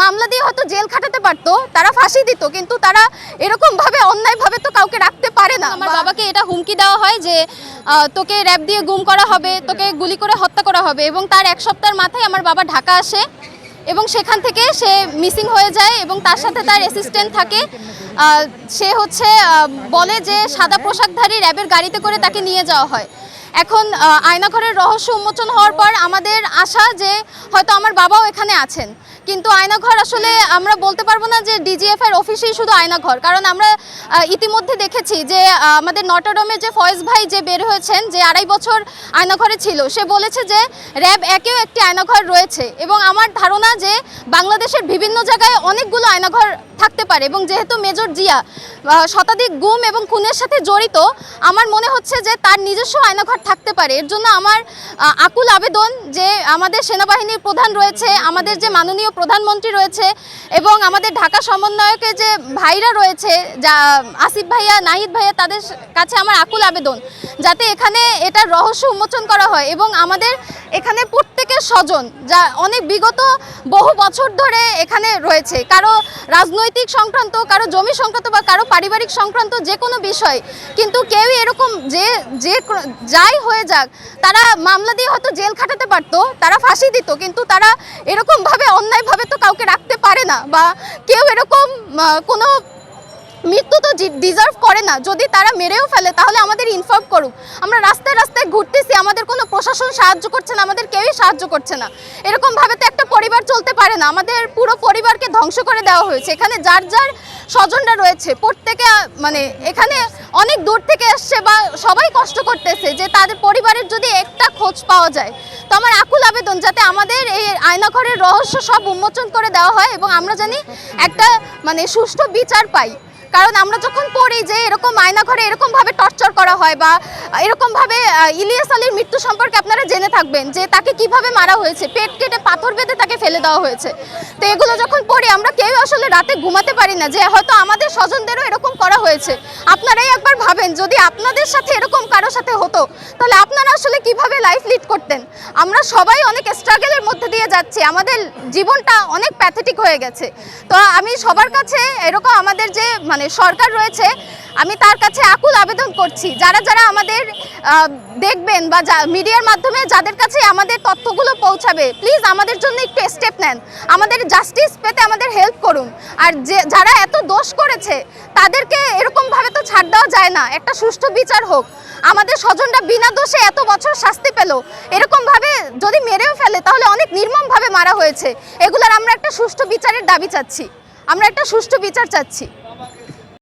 মামলা দিয়ে হয়তো জেল খাটাতে পারতো, তারা ফাঁসি দিত, কিন্তু তারা এরকম ভাবে অন্যায় ভাবে তো কাউকে রাখতে পারে না। আমার বাবাকে এটা হুমকি দেওয়া হয় যে তোকে র্যাব দিয়ে গুম করা হবে, তোকে গুলি করে হত্যা করা হবে, এবং তার এক সপ্তাহের মাথায় আমার বাবা ঢাকা আসে, এবং সেখান থেকে সে মিসিং হয়ে যায়, এবং তার সাথে তার অ্যাসিস্ট্যান্ট থাকে। সে হচ্ছে বলে যে সাদা পোশাকধারী র্যাবের গাড়িতে করে তাকে নিয়ে যাওয়া হয়। এখন আয়নাঘরের রহস্য উন্মোচন হওয়ার পর আমাদের আশা যে হয়তো আমার বাবাও এখানে আছেন। কিন্তু আয়নাঘর আসলে আমরা বলতে পারব না যে ডিজিএফ এর অফিসেই শুধু আয়নাঘর। কারণ আমরা ইতিমধ্যে দেখেছি যে আমাদের নটরডমে যে ফয়েজ ভাই যে বের হয়েছেন, যে আড়াই বছর আয়নাঘরে ছিল, সে বলেছে যে র্যাব একেও একটি আয়নাঘর রয়েছে। এবং আমার ধারণা যে বাংলাদেশের বিভিন্ন জায়গায় অনেকগুলো আয়নাঘর থাকতে পারে এবং যেহেতু মেজর জিয়া শতাধিক গুম এবং খুনের সাথে জড়িত, আমার মনে হচ্ছে যে তার নিজস্ব আয়নাঘর থাকতে পারে। এর জন্য আমার আকুল আবেদন যে আমাদের সেনাবাহিনীর প্রধান রয়েছে, আমাদের যে মাননীয় প্রধানমন্ত্রী রয়েছে এবং আমাদের ঢাকা সমন্বয়কে যে ভাইরা রয়েছে, যা, আসিফ ভাইয়া, নাহিদ ভাইয়া, তাদের কাছে আমার আকুল আবেদন যাতে এখানে এটার রহস্য উন্মোচন করা হয় এবং আমাদের এখানে প্রত্যেকের স্বজন, যা অনেক বিগত বহু বছর ধরে এখানে রয়েছে। কারও রাজনৈতিক সংক্রান্ত, কারও জমি সংক্রান্ত বা কারও পারিবারিক সংক্রান্ত যে কোনো বিষয়, কিন্তু কেউই এরকম যে যে যাই হয়ে যাক, তারা মামলা দিয়ে হয়তো জেল খাটাতে পারতো, তারা ফাঁসি দিত, কিন্তু তারা এরকমভাবে, অন্যায়ভাবে তো কাউকে রাখতে পারে না বা কেউ এরকম কোনো মৃত্যু তো ডিজার্ভ করে না। যদি তারা মেরেও ফেলে, তাহলে আমাদের ইনফর্ম করুক। আমরা রাস্তায় রাস্তায় ঘুরতেছি, আমাদের কোনো প্রশাসন সাহায্য করছে না, আমাদের কেউই সাহায্য করছে না। এরকম ভাবে তো একটা পরিবার না আমাদের পুরো পরিবারকে ধ্বংস করে দেওয়া হয়েছে। এখানে যার যার স্বজনরা রয়েছে, প্রত্যেকে মানে এখানে অনেক দূর থেকে এসছে বা সবাই কষ্ট করতেছে যে তাদের পরিবারের যদি একটা খোঁজ পাওয়া যায়, তো আমার আকুল আবেদন যাতে আমাদের এই আয়নাঘরের রহস্য সব উন্মোচন করে দেওয়া হয় এবং আমরা জানি একটা মানে সুষ্ঠু বিচার পাই। কারণ আমরা যখন পড়ি যে এরকম আয়নাঘরে এরকমভাবে টর্চার করা হয় বা এরকমভাবে ইলিয়াস আলীর মৃত্যু সম্পর্কে আপনারা জেনে থাকবেন যে তাকে কীভাবে মারা হয়েছে। পেট কেটে পাথর বেঁধে তাকে ফেলে দেওয়া হয়েছে। তো এগুলো যখন পড়ি, আমরা কেউ আসলে রাতে ঘুমাতে পারি না যে হয়তো আমাদের স্বজনদেরও এরকম করা হয়েছে। আপনারাই একবার ভাবেন, যদি আপনাদের সাথে এরকম কারোর সাথে হতো, তাহলে আপনারা আসলে কীভাবে লাইফ লিড করতেন? আমরা সবাই অনেক স্ট্রাগলের মধ্যে দিয়ে যাচ্ছি। আমাদের জীবনটা অনেক প্যাথেটিক হয়ে গেছে। তো আমি সবার কাছে এরকম আমাদের যে মানে সরকার রয়েছে, আমি তার কাছে আকুল আবেদন করছি। যারা যারা আমাদের আহ, দেখবেন বা মিডিয়ার মাধ্যমে যাদের কাছে আমাদের তথ্যগুলো পৌঁছাবে প্লিজ আমাদের জন্য একটু স্টেপ নেন। আমাদের জাস্টিস পেতে আমাদের হেল্প করুন। আর যে যারা এত দোষ করেছে তাদেরকে এরকমভাবে তো ছাড় দেওয়া যায় না। একটা সুষ্ঠু বিচার হোক। আমাদের স্বজনরা বিনা দোষে এত বছর শাস্তি পেল। এরকমভাবে যদি মেরেও ফেলে তাহলে অনেক নির্মমভাবে মারা হয়েছে। এগুলোর আমরা একটা সুষ্ঠু বিচারের দাবি চাচ্ছি। আমরা একটা সুষ্ঠু বিচার চাচ্ছি।